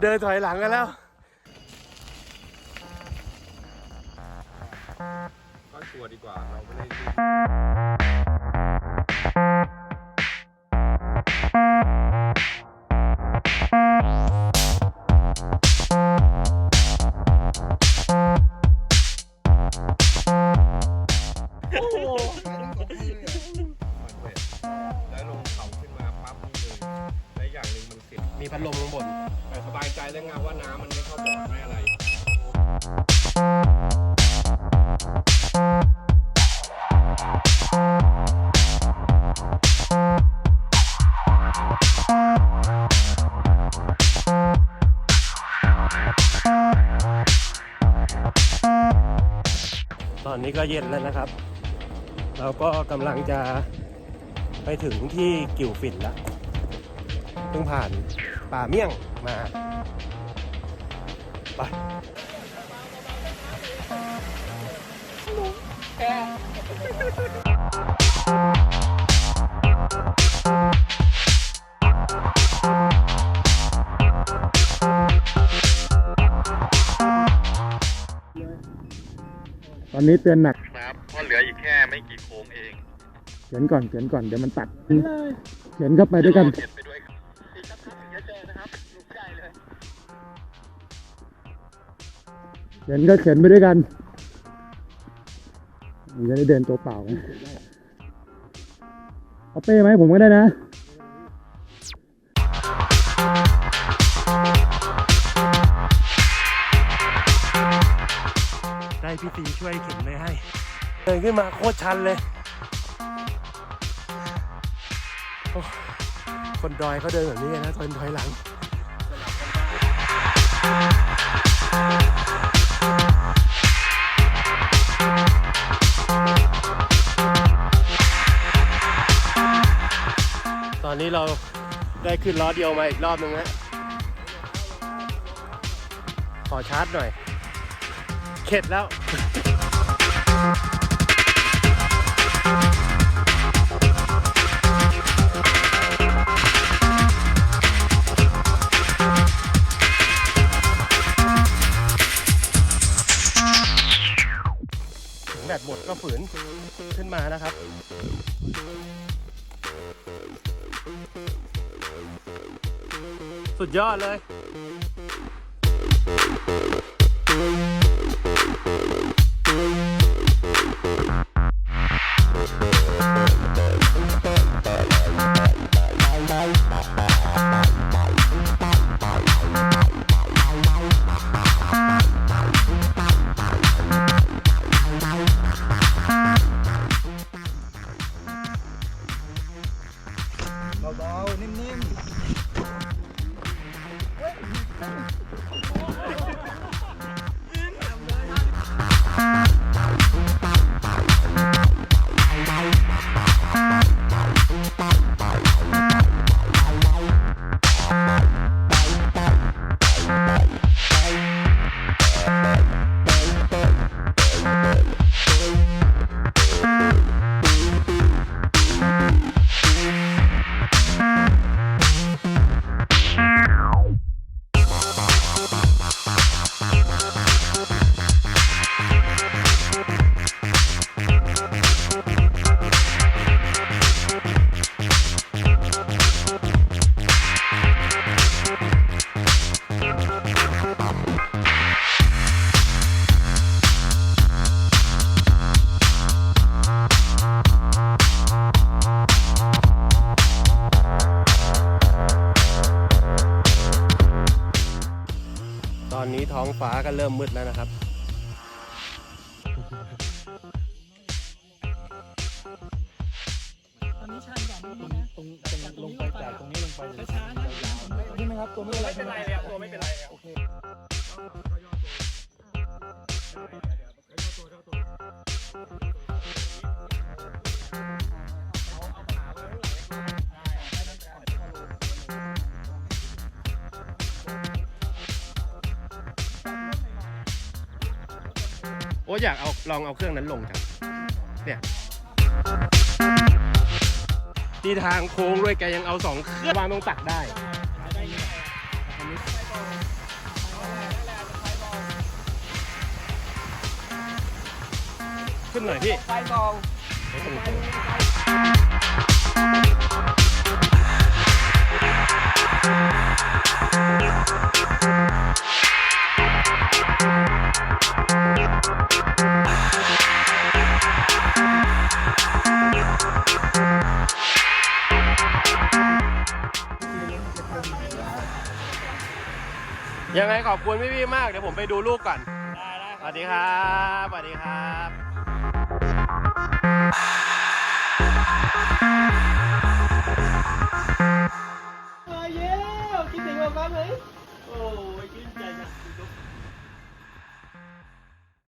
เดินถอยหลังกันแล้วก็ชัวร์ดีกว่าเราไม่ได้ มีพัดลมข้างบนแต่สบายใจแล้วไงงานว่าน้ำมันไม่เข้าบ่อไม่อะไร ตอนนี้ก็เย็นแล้วนะครับ เราก็กำลังจะไปถึงที่กิ่วฝิ่นแล้วเพิ่งผ่าน ป่าเมี่ยงมาไปตอนนี้เตือนหนักครับเพราะเหลืออีกแค่ไม่กี่โค้งเอง เขียนก่อนเขียนก่อนเดี๋ยวมันตัด เขียนเข้าไปด้วยกัน เขียนไปด้วย ขียนก็เขียนไปด้วยกันผมจะได้เดินตัวเปล่านะเอาเป้ไหมาให้ผมก็ได้นะได้พี่ตีช่วยเข็นเลยให้ เดินขึ้นมาโคตรชันเลยโอ้คนดอยเขาเดินแบบนี้กันนะทนถอยหลัง นี้เราได้ขึ้นล้อเดียวมาอีกรอบนึงแล้วขอชาร์จหน่อย เข็ดแล้วแบตหมดก็ฝืนขึ้นมานะครับ สุดยอดเลย เบาๆนิ่มต ท้องฟ้าก็เริ่มมืดแล้วนะครับ ตอนนี้ชันกว่านี้นะๆตรงตรงลงไปจากตรงนี้ลงไปเลยช้าๆนะนี่ไหมครับตัวไม่เป็นไรไม่เป็นไรเลยครับตัวไม่เป็นไรแล้วโอเคโอ้อยากเอาลองเอาเครื่องนั้นลงจังเนี่ยนี่ทางโค้งด้วยแกยังเอาสองเครื่องวางตรงตักได้ขึ้นหน่อยพี่ ไฟอลไฟ ยังไงขอบคุณพี่ๆมาก เดี๋ยวผมไปดูลูกก่อนสวัสดีครับสวัสดีครับมาเย้คิดถึงกับบ้านไหมโอ้